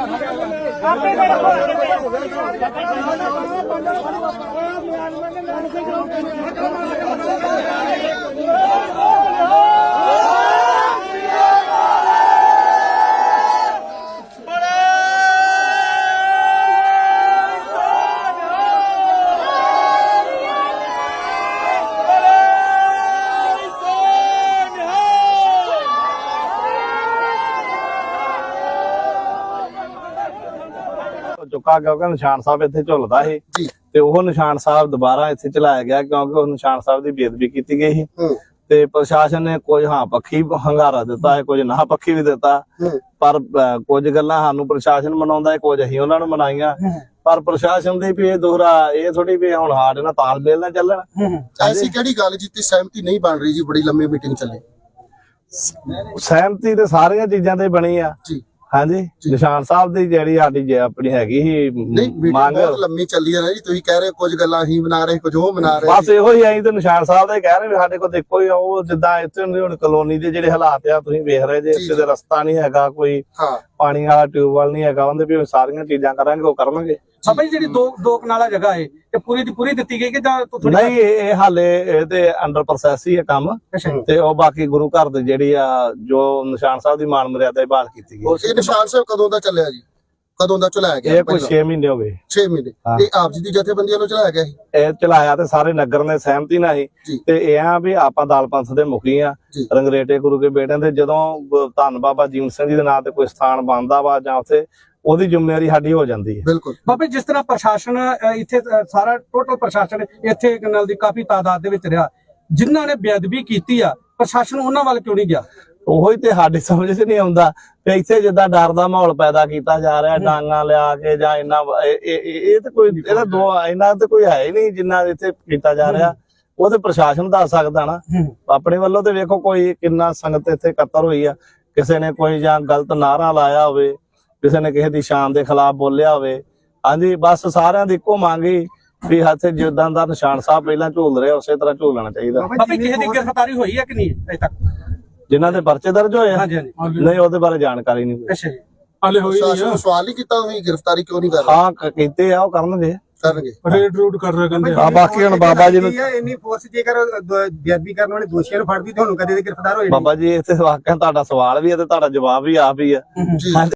ਆਪੇ ਮੇਰੇ ਕੋਲ ਆ ਗਏ ਚੁੱਕਾ ਕਿਉਂਕਿ ਨਿਸ਼ਾਨ ਸਾਹਿਬ ਇੱਥੇ ਝੁੱਲਦਾ ਸੀ। ਤੇ ਉਹ ਨਿਸ਼ਾਨ ਸਾਹਿਬ ਦੁਬਾਰਾ ਇੱਥੇ ਚਲਾਇਆ ਗਿਆ ਕਿਉਂਕਿ ਉਹ ਨਿਸ਼ਾਨ ਸਾਹਿਬ ਦੀ ਬੇਅਦਬੀ ਕੀਤੀ ਗਈ ਸੀ। ਤੇ ਪ੍ਰਸ਼ਾਸਨ ਨੇ ਕੁਝ ਹਾਂ ਪੱਖੀ ਹੰਗਾਰਾ ਦਿੱਤਾ ਹੈ ਕੁਝ ਨਾ ਪੱਖੀ ਵੀ ਦਿੱਤਾ। ਪਰ ਕੁਝ ਗੱਲਾਂ ਸਾਨੂੰ ਪ੍ਰਸ਼ਾਸਨ ਮਨਾਉਂਦਾ ਹੈ ਕੁਝ ਅਸੀਂ ਉਹਨਾਂ ਨੂੰ ਮਨਾਈਆਂ। ਪਰ ਪ੍ਰਸ਼ਾਸਨ ਦੀ ਵੀ ਇਹ ਦੋਹਰਾ ਇਹ ਥੋੜੀ ਵੀ ਹੁਣ ਸਾਡੇ ਨਾਲ ਤਾਲਮੇਲ ਨਾਲ ਚੱਲਣ। ਐਸੀ ਕਿਹੜੀ ਗੱਲ ਜਿੱਤੇ ਸਹਿਮਤੀ ਨਹੀਂ ਬਣ ਰਹੀ ਜੀ ਬੜੀ ਲੰਮੀ ਮੀਟਿੰਗ ਚੱਲੀ? ਸਹਿਮਤੀ ਤੇ ਸਾਰੀਆਂ ਚੀਜ਼ਾਂ ਤੇ ਬਣੀ ਆ। ਜੀ। ਹਾਂਜੀ ਨਿਸ਼ਾਨ ਸਾਹਿਬ ਦੀ ਜਿਹੜੀ ਸਾਡੀ ਜੇ ਆਪਣੀ ਹੈਗੀ ਸੀ ਮੰਗ। ਲੰਮੀ ਚੱਲੀ ਨਾ ਜੀ ਤੁਸੀਂ ਕਹਿ ਰਹੇ ਕੁਝ ਗੱਲਾਂ ਹੀ ਬਣਾ ਰਹੇ ਕੁਝ ਉਹ ਬਣਾ ਰਹੇ ਬਸ ਇਹੋ ਹੀ ਆਈ ਤੇ ਨਿਸ਼ਾਨ ਸਾਹਿਬ ਦਾ ਹੀ ਕਹਿ ਰਹੇ ਵੀ ਸਾਡੇ ਕੋਲ ਦੇਖੋ ਹੀ ਆ, ਉਹ ਜਿੱਦਾਂ ਇੱਥੇ ਹੁਣ ਕਲੋਨੀ ਦੇ ਜਿਹੜੇ ਹਾਲਾਤ ਆ ਤੁਸੀਂ ਵੇਖ ਰਹੇ ਜੇ ਇੱਥੇ ਦੇ ਰਸਤਾ ਨਹੀਂ ਹੈਗਾ ਕੋਈ ਪਾਣੀ ਵਾਲਾ ਟਿਊਬਵੈਲ ਨਹੀਂ ਹੈਗਾ ਉਹਦੇ ਵੀ ਉਹ ਸਾਰੀਆਂ ਚੀਜ਼ਾਂ ਕਰਾਂਗੇ ਉਹ ਕਰਨਗੇ। ਜੀ ਜਿਹੜੀ ਦੋ ਦੋ ਕਨਾਲਾ ਜਗ੍ਹਾ ਹੈ ਇਹ ਪੂਰੀ ਦੀ ਪੂਰੀ ਦਿੱਤੀ ਗਈ ਕਿ ਜਾਂ ਥੋੜੀ ਨਹੀਂ ਇਹ ਇਹ ਹਾਲੇ ਇਹਦੇ ਅੰਡਰ ਪ੍ਰੋਸੈਸ ਹੀ ਹੈ ਕੰਮ। ਤੇ ਉਹ ਬਾਕੀ ਗੁਰੂ ਘਰ ਦੇ ਜਿਹੜੀ ਆ ਜੋ ਨਿਸ਼ਾਨ ਸਾਹਿਬ ਦੀ ਮਾਨ ਮਰਿਆਦਾ ਹੀ ਬਹਾਲ ਕੀਤੀ ਗਈ। ਇਹ ਨਿਸ਼ਾਨ ਸਾਹਿਬ ਕਦੋਂ ਦਾ ਚੱਲਿਆ ਜੀ? ਕਦੋਂ ਦਾ ਚਲਾਇਆ ਗਿਆ ਇਹ ਕੋਈ 6 ਮਹੀਨੇ ਹੋ ਗਏ। 6 ਮਹੀਨੇ। ਹਾਂ। ਤੇ ਆਪ ਜੀ ਦੀ ਜਥੇਬੰਦੀਆਂ ਨੂੰ ਚਲਾਇਆ ਗਿਆ ਸੀ? ਇਹ ਚਲਾਇਆ ਤੇ ਸਾਰੇ ਨਗਰ ਨੇ ਸਹਿਮਤੀ ਨਾਲ ਹੀ। ਤੇ ਇਹ ਆ ਵੀ ਆਪਾਂ ਦਾਲ ਪੰਥ ਦੇ ਮੁਖੀ ਆ। ਜੀ। ਰੰਗਰੇਟੇ ਗੁਰੂ ਕੇ ਬੇਟਿਆਂ ਦੇ ਜਦੋਂ ਬ- ਧੰਨ ਬਾਬਾ ਜੀਵਨ ਸਿੰਘ ਜੀ ਦੇ ਨਾਂ ਤੇ ਕੋਈ ਸਥਾਨ ਬਣਦਾ ਵਾ ਜਾਂ ਉੱਥੇ ਉਹਦੀ ਜ਼ਿੰਮੇਵਾਰੀ ਸਾਡੀ ਹੋ ਜਾਂਦੀ ਹੈ। ਬਿਲਕੁਲ। ਬਾਬਾ ਜਿਸ ਤਰ੍ਹਾਂ ਪ੍ਰਸ਼ਾਸਨ ਅ, ਇੱਥੇ ਅ, ਸਾਰਾ ਟੋਟਲ ਪ੍ਰਸ਼ਾਸਨ ਇੱਥੇ ਨਾਲ ਦੀ ਕਾਫੀ ਤਾਦਾਦ ਦੇ ਵਿੱਚ ਰਿਹਾ। ਜਿਨ੍ਹਾਂ ਨੇ ਬੇਅਦਬੀ ਕੀਤੀ ਆ ਪ੍ਰਸ਼ਾਸਨ ਉਹਨਾਂ ਵੱਲ ਕਿਉਂ ਨਹੀਂ ਗਿਆ? ਉਹੀ ਤੇ ਸਾਡੀ ਸਮਝ 'ਚ ਨਹੀਂ ਆਉਂਦਾ ਕਿ ਇੱਥੇ ਜਿੱਦਾਂ ਡਰ ਦਾ ਮਾਹੌਲ ਪੈਦਾ ਕੀਤਾ ਜਾ ਰਿਹਾ ਡਾਂਗਾ ਲਿਆ ਕੇ ਜਾਂ ਇੰਨਾ ਇਹ ਤੇ ਕੋਈ ਇਹਦਾ ਦੋ ਇੰਨਾ ਤੇ ਕੋਈ ਹੈ ਹੀ ਨਹੀਂ ਜਿੰਨਾ ਇੱਥੇ ਕੀਤਾ ਜਾ ਰਿਹਾ। ਉਹ ਤੇ ਪ੍ਰਸ਼ਾਸਨ ਦੱਸ ਸਕਦਾ ਨਾ। ਆਪਣੇ ਵੱਲੋਂ ਤੇ ਵੇਖੋ ਕੋਈ ਕਿੰਨਾ ਸੰਗਤ ਇੱਥੇ ਇਕੱਤਰ ਹੋਈ ਆ। ਕਿਸੇ ਨੇ ਕੋਈ ਜਾਂ ਗਲਤ ਨਾਰਾ ਲਾਇਆ ਹੋਵੇ ਕਿਸੇ ਨੇ ਕਿਸੇ ਦੀ ਸ਼ਾਨ ਦੇ ਖਿਲਾਫ ਬੋਲਿਆ ਹੋਵੇ। ਹਾਂਜੀ ਬਸ ਸਾਰਿਆਂ ਦੀ ਇੱਕੋ ਮੰਗ ਹੀ ਵੀ ਹੱਥੇ ਜਿੱਦਾਂ ਦਾ ਨਿਸ਼ਾਨ ਸਾਹਿਬ ਪਹਿਲਾਂ ਝੂਲ ਰਿਹਾ ਉਸੇ ਤਰ੍ਹਾਂ ਝੂਲਣਾ ਚਾਹੀਦਾ। ਬਾਬਾ ਜੀ, ਕਿਸੇ ਦੀ ਗ੍ਰਿਫਤਾਰੀ ਹੋਈ ਹੈ ਕਿ ਨਹੀਂ ਅਜੇ ਤੱਕ? ਜਿਨ੍ਹਾਂ ਦੇ ਪਰਚੇ ਦਰਜ ਹੋਏ ਆ? ਹਾਂਜੀ ਹਾਂਜੀ। ਨਹੀਂ ਉਹਦੇ ਬਾਰੇ ਜਾਣਕਾਰੀ ਨਹੀਂ ਕੋਈ। ਅੱਛਾ ਜੀ। ਹਲੇ ਹੋਈ ਪ੍ਰਸ਼ਾਸਨ ਨੂੰ ਸਵਾਲ ਨਹੀਂ ਕੀਤਾ ਤੁਸੀਂ ਗ੍ਰਿਫਤਾਰੀ ਕਿਉਂ ਨਹੀਂ ਕਰ ਰਹੇ? ਹਾਂ ਕ- ਕੀਤੇ ਆ ਉਹ ਕਰਨਗੇ। ਕਰਨਗੇ। ਰੇਡ ਰੂਡ ਕਰ ਰਹੇ ਕਹਿੰਦੇ। ਆ ਬਾਕੀ ਹੁਣ ਬਾਬਾ ਜੀ ਨੂੰ ਇੰਨੀ ਫੋਰਸ ਜੇਕਰ ਬੇਅਦਬੀ ਕਰਨ ਵਾਲੇ ਦੋਸ਼ੀਆਂ ਨੂੰ ਫੜਦੀ ਕਦੇ ਗ੍ਰਿਫਤਾਰ ਹੋਏ ਬਾਬਾ ਜੀ ਵਾਕਿਆ ਤੁਹਾਡਾ ਸਵਾਲ ਵੀ ਹੈ ਤੇ ਤੁਹਾਡਾ ਜਵਾਬ ਵੀ ਆਪ ਹੀ ਆ। ਜੀ।